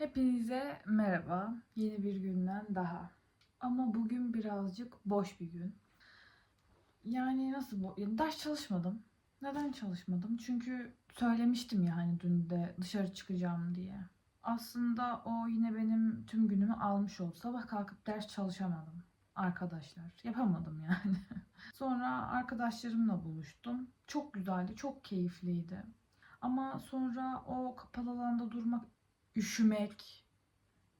Hepinize merhaba. Yeni bir günden daha. Ama bugün birazcık boş bir gün. Yani nasıl bu? Yani ders çalışmadım. Neden çalışmadım? Çünkü söylemiştim ya hani dün de dışarı çıkacağım diye. Aslında o yine benim tüm günümü almış oldu. Sabah kalkıp ders çalışamadım arkadaşlar. Yapamadım yani. Sonra arkadaşlarımla buluştum. Çok güzeldi, çok keyifliydi. Ama sonra o kapalı alanda durmak üşümek,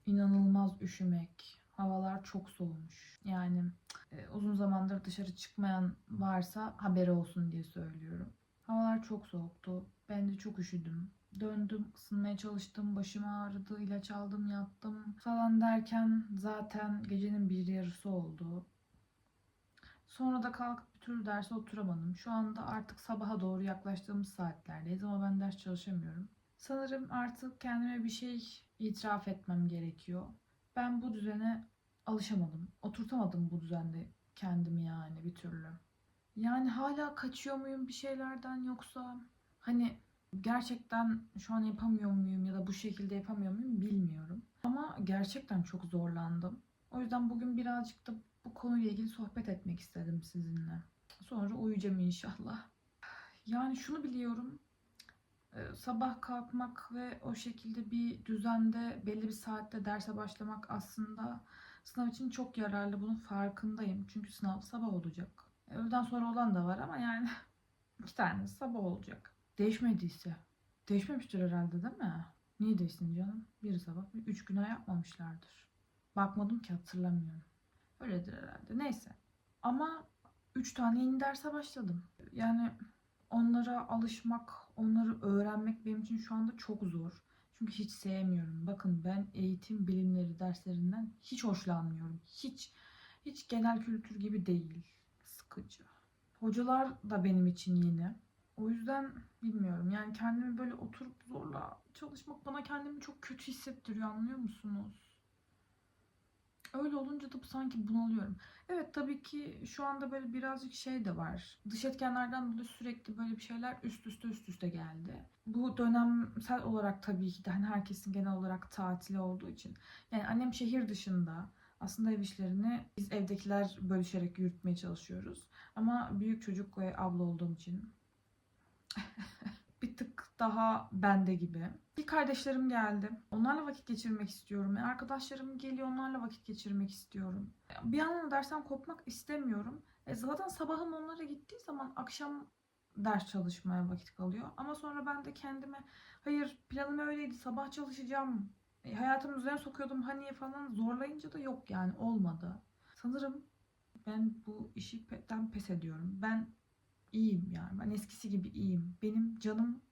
inanılmaz üşümek. Havalar çok soğumuş. Yani e, uzun zamandır dışarı çıkmayan varsa haberi olsun diye söylüyorum. Havalar çok soğuktu. Ben de çok üşüdüm. Döndüm, ısınmaya çalıştım, başım ağrıdı, ilaç aldım, yattım falan derken zaten gecenin bir yarısı oldu. Sonra da kalkıp bir türlü derse oturamadım. Şu anda artık sabaha doğru yaklaştığımız saatlerdeyiz ama ben ders çalışamıyorum. Sanırım artık kendime bir şey itiraf etmem gerekiyor. Ben bu düzene alışamadım. Oturtamadım bu düzende kendimi yani bir türlü. Yani hala kaçıyor muyum bir şeylerden yoksa hani gerçekten şu an yapamıyor muyum ya da bu şekilde yapamıyor muyum bilmiyorum. Ama gerçekten çok zorlandım. O yüzden bugün birazcık da bu konuyla ilgili sohbet etmek istedim sizinle. Sonra uyuyacağım inşallah. Yani şunu biliyorum. Ee, sabah kalkmak ve o şekilde bir düzende belli bir saatte derse başlamak aslında sınav için çok yararlı. Bunun farkındayım. Çünkü sınav sabah olacak. Ee, Öğleden sonra olan da var ama yani iki tane sabah olacak. Değişmediyse. Değişmemiştir herhalde değil mi? Niye değişsin canım? Biri sabah, üç güne yapmamışlardır. Bakmadım ki hatırlamıyorum. Öyledir herhalde. Neyse. Ama üç tane yeni derse başladım. Yani onlara alışmak, onları öğrenmek benim için şu anda çok zor. Çünkü hiç sevmiyorum. Bakın ben eğitim bilimleri derslerinden hiç hoşlanmıyorum. Hiç hiç genel kültür gibi değil. Sıkıcı. Hocalar da benim için yeni. O yüzden bilmiyorum. Yani kendimi böyle oturup zorla çalışmak bana kendimi çok kötü hissettiriyor anlıyor musunuz? Öyle olunca da sanki bunalıyorum. Evet tabii ki şu anda böyle birazcık şey de var. Dış etkenlerden dolayı sürekli böyle bir şeyler üst üste üst üste geldi. Bu dönemsel olarak tabii ki de hani herkesin genel olarak tatili olduğu için. Yani annem şehir dışında. Aslında ev işlerini biz evdekiler bölüşerek yürütmeye çalışıyoruz. Ama büyük çocuk ve abla olduğum için daha bende gibi. Bir kardeşlerim geldi. Onlarla vakit geçirmek istiyorum. E, Arkadaşlarım geliyor onlarla vakit geçirmek istiyorum. Bir yandan dersten kopmak istemiyorum. E zaten sabahın onlara gittiği zaman akşam ders çalışmaya vakit kalıyor. Ama sonra ben de kendime hayır planım öyleydi sabah çalışacağım. E, hayatımın üzerine sokuyordum hani falan zorlayınca da yok yani olmadı. Sanırım ben bu işi petten pes ediyorum. Ben iyiyim yani. Ben eskisi gibi iyiyim. Benim canım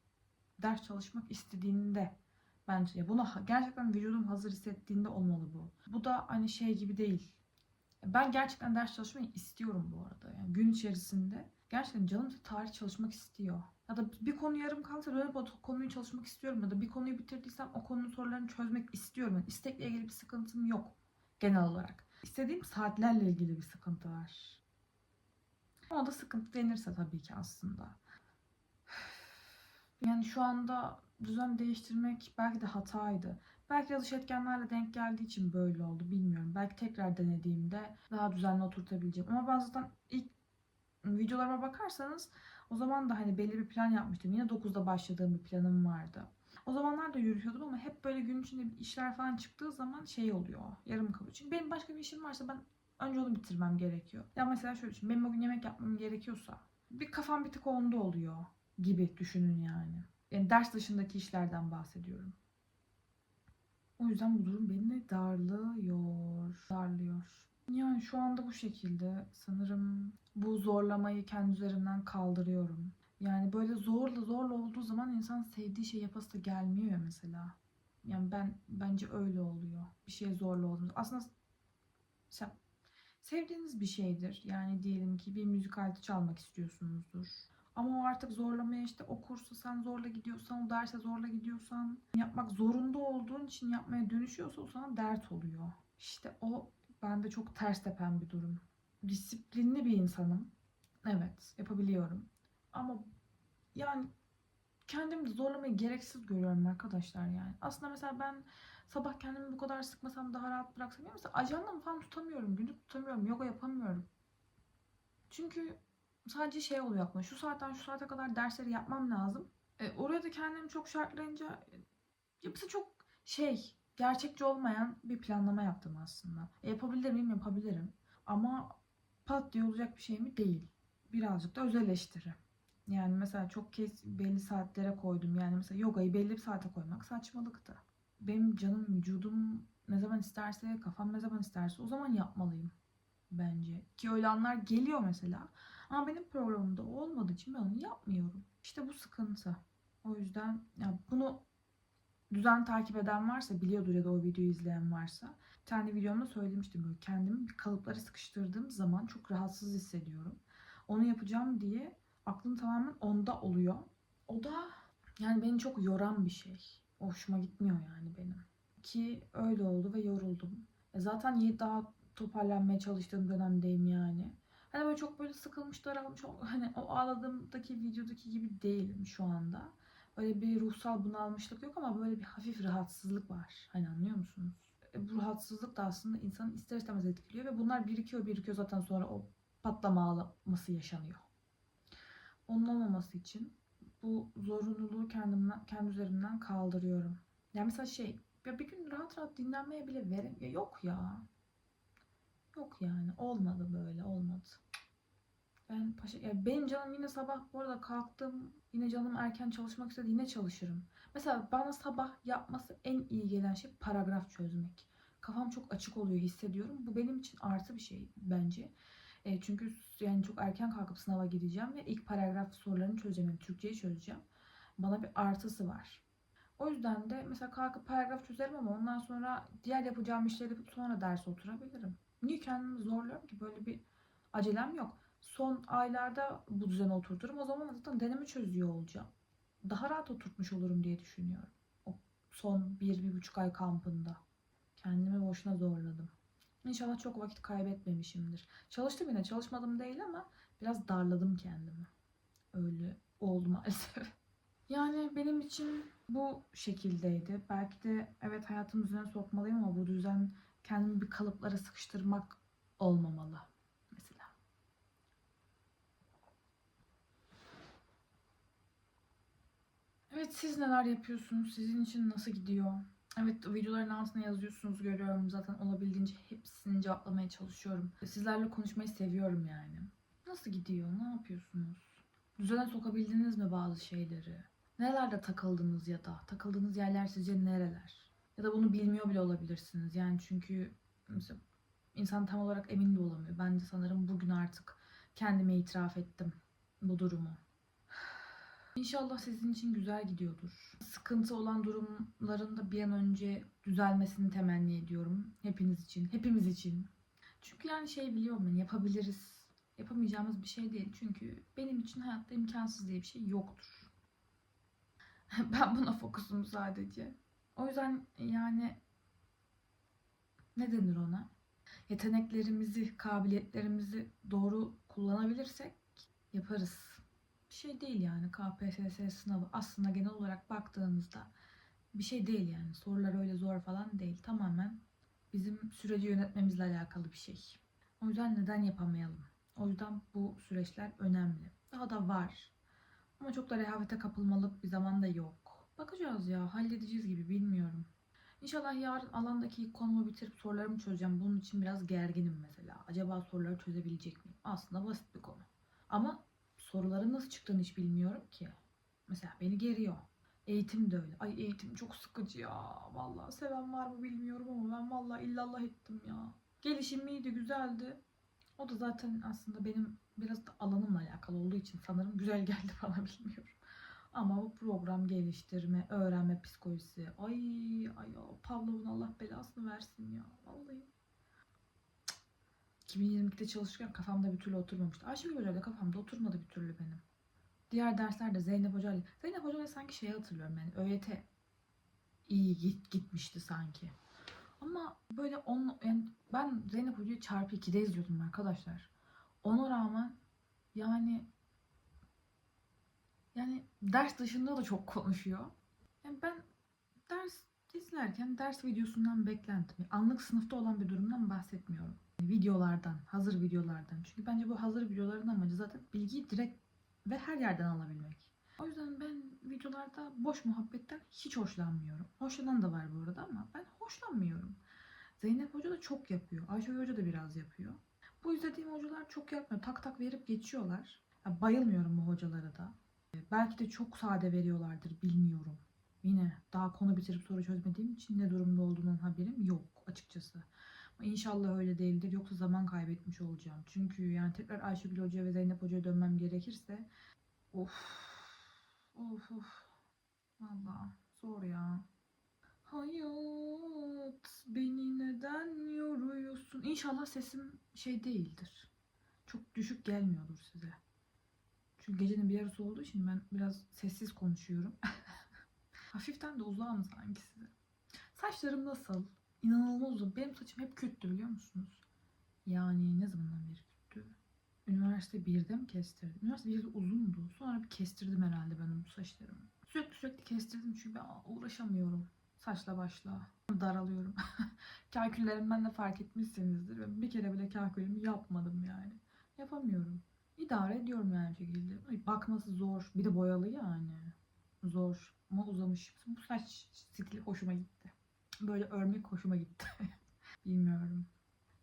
ders çalışmak istediğinde bence ya buna gerçekten vücudum hazır hissettiğinde olmalı bu. Bu da hani şey gibi değil. Ben gerçekten ders çalışmayı istiyorum bu arada. Yani gün içerisinde gerçekten canım tarih çalışmak istiyor. Ya da bir konu yarım kalsa dönüp o konuyu çalışmak istiyorum. Ya da bir konuyu bitirdiysem o konunun sorularını çözmek istiyorum. Yani istekle ilgili bir sıkıntım yok genel olarak. İstediğim saatlerle ilgili bir sıkıntı var. O da sıkıntı denirse tabii ki aslında. Yani şu anda düzen değiştirmek belki de hataydı. Belki de etkenlerle denk geldiği için böyle oldu bilmiyorum. Belki tekrar denediğimde daha düzenli oturtabileceğim. Ama ben zaten ilk videolarıma bakarsanız o zaman da hani belli bir plan yapmıştım. Yine 9'da başladığım bir planım vardı. O zamanlar da yürüyordum ama hep böyle gün içinde işler falan çıktığı zaman şey oluyor. Yarım kalıyor. Çünkü benim başka bir işim varsa ben önce onu bitirmem gerekiyor. Ya mesela şöyle düşün. Benim o gün yemek yapmam gerekiyorsa bir kafam bir tık onda oluyor gibi düşünün yani. Yani ders dışındaki işlerden bahsediyorum. O yüzden bu durum beni darlıyor. Darlıyor. Yani şu anda bu şekilde sanırım bu zorlamayı kendi üzerimden kaldırıyorum. Yani böyle zorla zorla olduğu zaman insan sevdiği şey yapası da gelmiyor ya mesela. Yani ben bence öyle oluyor. Bir şey zorla olduğunda. Aslında sevdiğiniz bir şeydir. Yani diyelim ki bir müzik aleti çalmak istiyorsunuzdur. Ama o artık zorlamaya işte o kursa sen zorla gidiyorsan, o derse zorla gidiyorsan, yapmak zorunda olduğun için yapmaya dönüşüyorsa o sana dert oluyor. İşte o bende çok ters tepen bir durum. Disiplinli bir insanım. Evet, yapabiliyorum. Ama yani kendimi zorlamayı gereksiz görüyorum arkadaşlar yani. Aslında mesela ben sabah kendimi bu kadar sıkmasam daha rahat bıraksam ya mesela ajandamı falan tutamıyorum. Günlük tutamıyorum. Yoga yapamıyorum. Çünkü sadece şey oluyor aklıma. Şu saatten şu saate kadar dersleri yapmam lazım. E, oraya da kendimi çok şartlayınca e, yapısı çok şey gerçekçi olmayan bir planlama yaptım aslında. E, yapabilir miyim? Yapabilirim. Ama pat diye olacak bir şey mi? Değil. Birazcık da öz. Yani mesela çok kez belli saatlere koydum. Yani mesela yogayı belli bir saate koymak saçmalıktı. Benim canım, vücudum ne zaman isterse, kafam ne zaman isterse o zaman yapmalıyım bence. Ki öyle anlar geliyor mesela. Ama benim programımda olmadığı için ben onu yapmıyorum. İşte bu sıkıntı. O yüzden ya bunu düzen takip eden varsa biliyordur ya da o videoyu izleyen varsa. Bir tane videomda söylemiştim böyle kendimi bir kalıplara sıkıştırdığım zaman çok rahatsız hissediyorum. Onu yapacağım diye aklım tamamen onda oluyor. O da yani beni çok yoran bir şey. Hoşuma gitmiyor yani benim. Ki öyle oldu ve yoruldum. E zaten daha toparlanmaya çalıştığım dönemdeyim yani. Hani böyle çok böyle sıkılmış, daralmış, hani o ağladığımdaki videodaki gibi değilim şu anda. Öyle bir ruhsal bunalmışlık yok ama böyle bir hafif rahatsızlık var. Hani anlıyor musunuz? E, bu rahatsızlık da aslında insanı ister istemez etkiliyor ve bunlar birikiyor birikiyor zaten sonra o patlama ağlaması yaşanıyor. Onun olmaması için bu zorunluluğu kendimden, kendi üzerimden kaldırıyorum. Yani mesela şey, ya bir gün rahat rahat dinlenmeye bile verim. Ya yok ya. Yok yani. Olmadı böyle, olmadı. Ben paşa, ya benim canım yine sabah bu arada kalktım. Yine canım erken çalışmak istedi. Yine çalışırım. Mesela bana sabah yapması en iyi gelen şey paragraf çözmek. Kafam çok açık oluyor hissediyorum. Bu benim için artı bir şey bence. E, çünkü yani çok erken kalkıp sınava gideceğim ve ilk paragraf sorularını çözeceğim. Yani Türkçeyi çözeceğim. Bana bir artısı var. O yüzden de mesela kalkıp paragraf çözerim ama ondan sonra diğer yapacağım işleri sonra derse oturabilirim. Niye kendimi zorluyorum ki? Böyle bir acelem yok. Son aylarda bu düzene oturturum. O zaman zaten deneme çözüyor olacağım. Daha rahat oturtmuş olurum diye düşünüyorum. O son bir, bir buçuk ay kampında. Kendimi boşuna zorladım. İnşallah çok vakit kaybetmemişimdir. Çalıştım yine çalışmadım değil ama biraz darladım kendimi. Öyle oldu maalesef. Yani benim için bu şekildeydi. Belki de evet hayatım düzene sokmalıyım ama bu düzen kendimi bir kalıplara sıkıştırmak olmamalı mesela. Evet siz neler yapıyorsunuz? Sizin için nasıl gidiyor? Evet videoların altına yazıyorsunuz görüyorum. Zaten olabildiğince hepsini cevaplamaya çalışıyorum. Sizlerle konuşmayı seviyorum yani. Nasıl gidiyor? Ne yapıyorsunuz? Düzene sokabildiniz mi bazı şeyleri? Nelerde takıldınız ya da takıldığınız yerler sizce nereler? Ya da bunu bilmiyor bile olabilirsiniz. Yani çünkü insan tam olarak emin de olamıyor. Ben de sanırım bugün artık kendime itiraf ettim bu durumu. İnşallah sizin için güzel gidiyordur. Sıkıntı olan durumların da bir an önce düzelmesini temenni ediyorum. Hepiniz için, hepimiz için. Çünkü yani şey biliyorum ben yapabiliriz. Yapamayacağımız bir şey değil. Çünkü benim için hayatta imkansız diye bir şey yoktur. ben buna fokusum sadece. O yüzden yani ne denir ona? Yeteneklerimizi, kabiliyetlerimizi doğru kullanabilirsek yaparız. Bir şey değil yani KPSS sınavı. Aslında genel olarak baktığınızda bir şey değil yani. Sorular öyle zor falan değil. Tamamen bizim süreci yönetmemizle alakalı bir şey. O yüzden neden yapamayalım? O yüzden bu süreçler önemli. Daha da var. Ama çok da rehavete kapılmalık bir zaman da yok. Bakacağız ya halledeceğiz gibi bilmiyorum. İnşallah yarın alandaki konumu bitirip sorularımı çözeceğim. Bunun için biraz gerginim mesela. Acaba soruları çözebilecek miyim? Aslında basit bir konu. Ama soruların nasıl çıktığını hiç bilmiyorum ki. Mesela beni geriyor. Eğitim de öyle. Ay eğitim çok sıkıcı ya. Vallahi seven var mı bilmiyorum ama ben vallahi illallah ettim ya. Gelişim iyiydi, güzeldi. O da zaten aslında benim biraz da alanımla alakalı olduğu için sanırım güzel geldi bana bilmiyorum. Ama bu program geliştirme, öğrenme psikolojisi. Ay ay ya Pavlov'un Allah belasını versin ya. Vallahi. Cık. 2022'de çalışırken kafamda bir türlü oturmamıştı. Ayşegül Hoca ile kafamda oturmadı bir türlü benim. Diğer derslerde Zeynep Hoca ile. Zeynep Hoca ile sanki şeyi hatırlıyorum yani ÖYT iyi git, gitmişti sanki. Ama böyle on, yani ben Zeynep Hoca'yı çarpı 2'de izliyordum arkadaşlar. Ona rağmen yani yani ders dışında da çok konuşuyor. Yani ben ders izlerken ders videosundan beklentim. Anlık sınıfta olan bir durumdan bahsetmiyorum. Videolardan, hazır videolardan. Çünkü bence bu hazır videoların amacı zaten bilgiyi direkt ve her yerden alabilmek. O yüzden ben videolarda boş muhabbetten hiç hoşlanmıyorum. Hoşlanan da var bu arada ama ben hoşlanmıyorum. Zeynep Hoca da çok yapıyor. Ayşe Hoca da biraz yapıyor. Bu izlediğim hocalar çok yapmıyor. Tak tak verip geçiyorlar. Ya bayılmıyorum bu hocalara da. Belki de çok sade veriyorlardır bilmiyorum. Yine daha konu bitirip soru çözmediğim için ne durumda olduğunun haberim yok açıkçası. Ama İnşallah öyle değildir yoksa zaman kaybetmiş olacağım. Çünkü yani tekrar Ayşegül Hoca ve Zeynep Hoca'ya dönmem gerekirse of of of valla zor ya. Hayat beni neden yoruyorsun? İnşallah sesim şey değildir. Çok düşük gelmiyordur size. Çünkü gecenin bir yarısı olduğu için ben biraz sessiz konuşuyorum. Hafiften de uzağım sanki size. Saçlarım nasıl? İnanılmaz uzun. Benim saçım hep küttü biliyor musunuz? Yani ne zamandan beri küttü? Üniversite 1'de mi kestirdim? Üniversite 1'de uzundu. Sonra bir kestirdim herhalde ben bu saçlarımı. Sürekli sürekli kestirdim çünkü ben uğraşamıyorum. Saçla başla. Daralıyorum. Kalküllerimden de fark etmişsinizdir. Ben bir kere bile kalkülümü yapmadım yani. Yapamıyorum. İdare ediyorum yani şekilde. Bakması zor. Bir de boyalı yani. Zor. Ama uzamış. Bu saç stili hoşuma gitti. Böyle örmek hoşuma gitti. Bilmiyorum.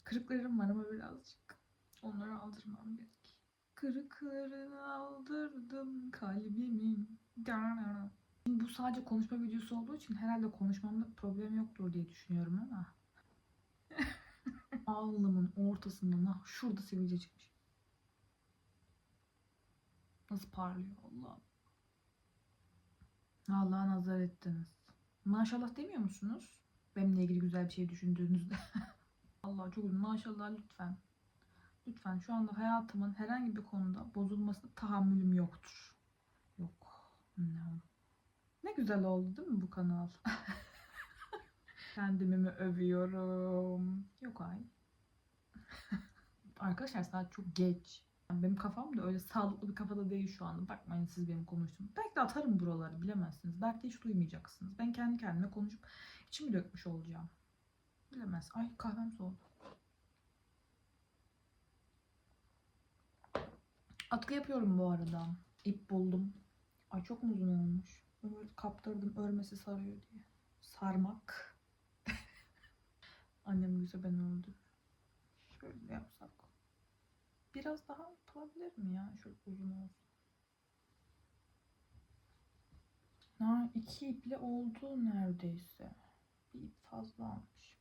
Kırıklarım var ama birazcık. Onları aldırmam gerek. Kırıklarını aldırdım kalbimin. Şimdi bu sadece konuşma videosu olduğu için herhalde konuşmamda problem yoktur diye düşünüyorum ama. Alnımın ortasında şurada sivilce çıkmış. Nasıl parlıyor Allah'ım. Allah'a nazar ettiniz. Maşallah demiyor musunuz? Benimle ilgili güzel bir şey düşündüğünüzde. Allah çok üzüldüm. Maşallah lütfen. Lütfen şu anda hayatımın herhangi bir konuda bozulmasına tahammülüm yoktur. Yok. No. Ne güzel oldu değil mi bu kanal? Kendimi mi övüyorum? Yok ay. Arkadaşlar saat çok geç. Benim kafam da öyle sağlıklı bir kafada değil şu anda. Bakmayın siz benim konuştuğum. Belki de atarım buraları bilemezsiniz. Belki de hiç duymayacaksınız. Ben kendi kendime konuşup içimi dökmüş olacağım. Bilemez. Ay kahvem soğudu. Atkı yapıyorum bu arada. İp buldum. Ay çok mu uzun olmuş? Böyle kaptırdım örmesi sarıyor diye. Sarmak. Annem güzel ben öldüm. Şöyle yapsak. Biraz daha yapılabilir mi ya? Şöyle uzun olsun. Ha, iki iple oldu neredeyse. Bir ip fazla almış.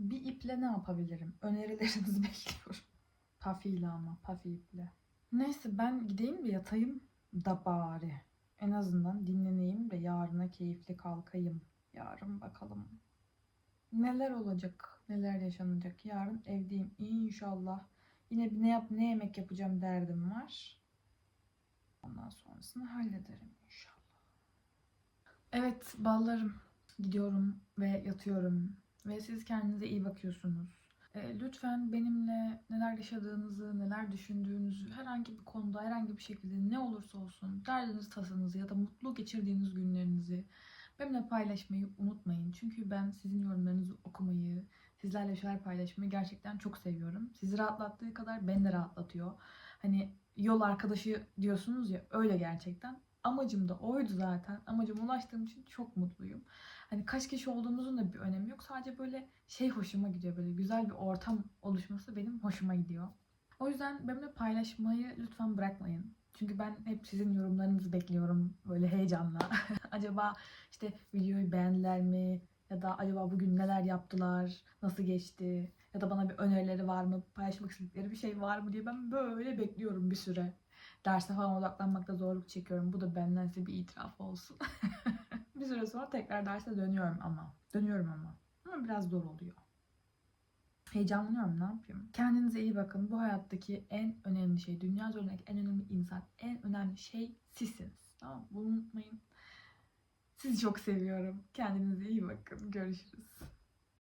Bir iple ne yapabilirim? Önerilerinizi bekliyorum. Pafiyle ama pafi iple. Neyse ben gideyim de yatayım da bari. En azından dinleneyim ve yarına keyifli kalkayım. Yarın bakalım neler olacak, neler yaşanacak. Yarın evdeyim inşallah. Yine bir ne yap ne yemek yapacağım derdim var. Ondan sonrasını hallederim inşallah. Evet ballarım. Gidiyorum ve yatıyorum. Ve siz kendinize iyi bakıyorsunuz. E, lütfen benimle neler yaşadığınızı, neler düşündüğünüzü herhangi bir konuda, herhangi bir şekilde ne olursa olsun derdiniz, tasanızı ya da mutlu geçirdiğiniz günlerinizi benimle paylaşmayı unutmayın. Çünkü ben sizin yorumlarınızı okumayı, sizlerle şeyler paylaşmayı gerçekten çok seviyorum. Sizi rahatlattığı kadar beni de rahatlatıyor. Hani yol arkadaşı diyorsunuz ya öyle gerçekten. Amacım da oydu zaten. Amacıma ulaştığım için çok mutluyum. Hani kaç kişi olduğumuzun da bir önemi yok. Sadece böyle şey hoşuma gidiyor. Böyle güzel bir ortam oluşması benim hoşuma gidiyor. O yüzden benimle paylaşmayı lütfen bırakmayın. Çünkü ben hep sizin yorumlarınızı bekliyorum böyle heyecanla. acaba işte videoyu beğendiler mi? Ya da acaba bugün neler yaptılar? Nasıl geçti? Ya da bana bir önerileri var mı? Paylaşmak istedikleri bir şey var mı diye ben böyle bekliyorum bir süre. Derse falan odaklanmakta zorluk çekiyorum. Bu da benden size bir itiraf olsun. bir süre sonra tekrar derse dönüyorum ama. Dönüyorum ama. Ama biraz zor oluyor. Heyecanlanıyorum ne yapayım? Kendinize iyi bakın. Bu hayattaki en önemli şey, dünya üzerindeki en önemli insan, en önemli şey sizsiniz. Tamam? Bunu unutmayın. Sizi çok seviyorum. Kendinize iyi bakın. Görüşürüz.